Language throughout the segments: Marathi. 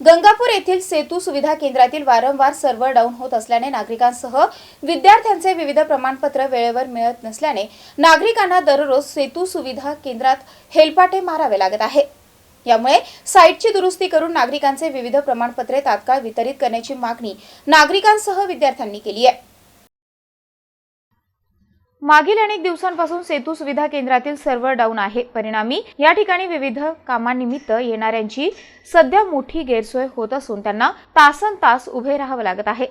गंगापूर येथील सेतू सुविधा केंद्रातील वारंवार सर्व्हर डाऊन होत असल्याने नागरिकांसह विद्यार्थ्यांचे विविध प्रमाणपत्र वेळेवर मिळत नसल्याने नागरिकांना दररोज सेतू सुविधा केंद्रात हेलपाटे मारावे लागत आहे. यामुळे साईटची दुरुस्ती करून नागरिकांचे विविध प्रमाणपत्रे तात्काळ वितरित करण्याची मागणी नागरिकांसह विद्यार्थ्यांनी केली आहे. मागील अनेक दिवसांपासून सेतू सुविधा केंद्रातील सर्व्हर डाऊन आहे. परिणामी या ठिकाणी विविध कामांनिमित्त येणाऱ्यांची सध्या मोठी गैरसोय होत असून त्यांना तासन तास उभे राहावं लागत आहे.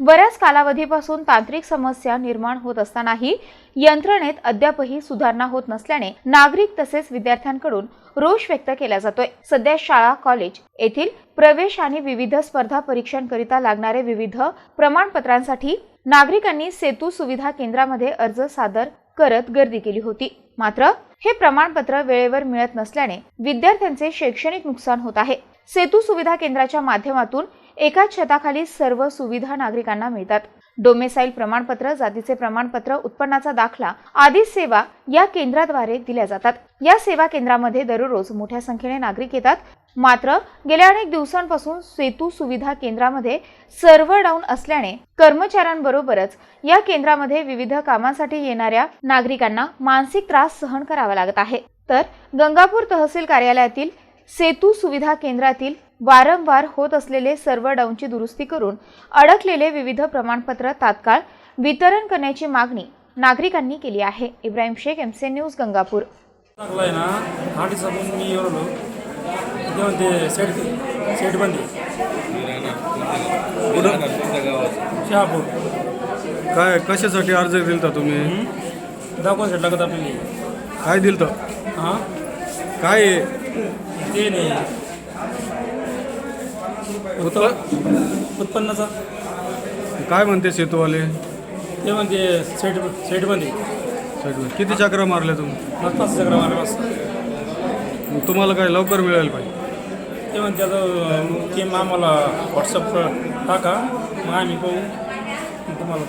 बऱ्याच कालावधीपासून तांत्रिक समस्या निर्माण होत असतानाही यंत्रणेत अद्यापही सुधारणा होत नसल्याने नागरिक तसेच विद्यार्थ्यांकडून रोष व्यक्त केला जातोय. सध्या शाळा कॉलेज येथील प्रवेश आणि विविध स्पर्धा परीक्षांकरिता लागणारे विविध प्रमाणपत्रांसाठी नागरिकांनी सेतू सुविधा केंद्रामध्ये अर्ज सादर करत गर्दी केली होती. मात्र हे प्रमाणपत्र वेळेवर मिळत नसल्याने विद्यार्थ्यांचे शैक्षणिक नुकसान होत आहे. सेतू सुविधा केंद्राच्या माध्यमातून एकाच छताखाली सर्व सुविधा नागरिकांना मिळतात. डोमेसाईल प्रमाणपत्र जातीचे प्रमाणपत्र उत्पन्नाचा दाखला आदी सेवा या केंद्राद्वारे दिल्या जातात. या सेवा केंद्रामध्ये दररोज मोठ्या संख्येने नागरिक येतात. मात्र गेल्या अनेक दिवसांपासून सेतू सुविधा केंद्रामध्ये सर्व्हर डाऊन असल्याने कर्मचाऱ्यांबरोबरच या केंद्रामध्ये विविध कामांसाठी येणाऱ्या नागरिकांना मानसिक त्रास सहन करावा लागत आहे. तर गंगापूर तहसील कार्यालयातील सेतू सुविधा केंद्रातील वारंवार होत असलेले सर्व्हर डाऊनची दुरुस्ती करून अडकलेले विविध प्रमाणपत्र तात्काळ वितरण करण्याची मागणी नागरिकांनी केली आहे. Ibrahim Shaikh MC news Gangapur. ना? मी ते म्हणते सेट सेट बंदी. शहापूर. काय कशासाठी अर्ज दिलता तुम्ही? दाखवा सेट लागत आपल्याला. काय दिलतं? हां? काय? आहे? ते नाही. उत्प- उत्पन्नाचा. काय म्हणते सेतूवाले? ते म्हणते सेट सेट बंदी. किती चक्रा मारल्या तुम्ही? पाच पाच चक्र मारा वाजता मग तुम्हाला काय लवकर मिळेल पाहिजे? ते म्हणते आता ते आम्हाला व्हॉट्सअप टाका मग आम्ही पाहू. मग तुम्हाला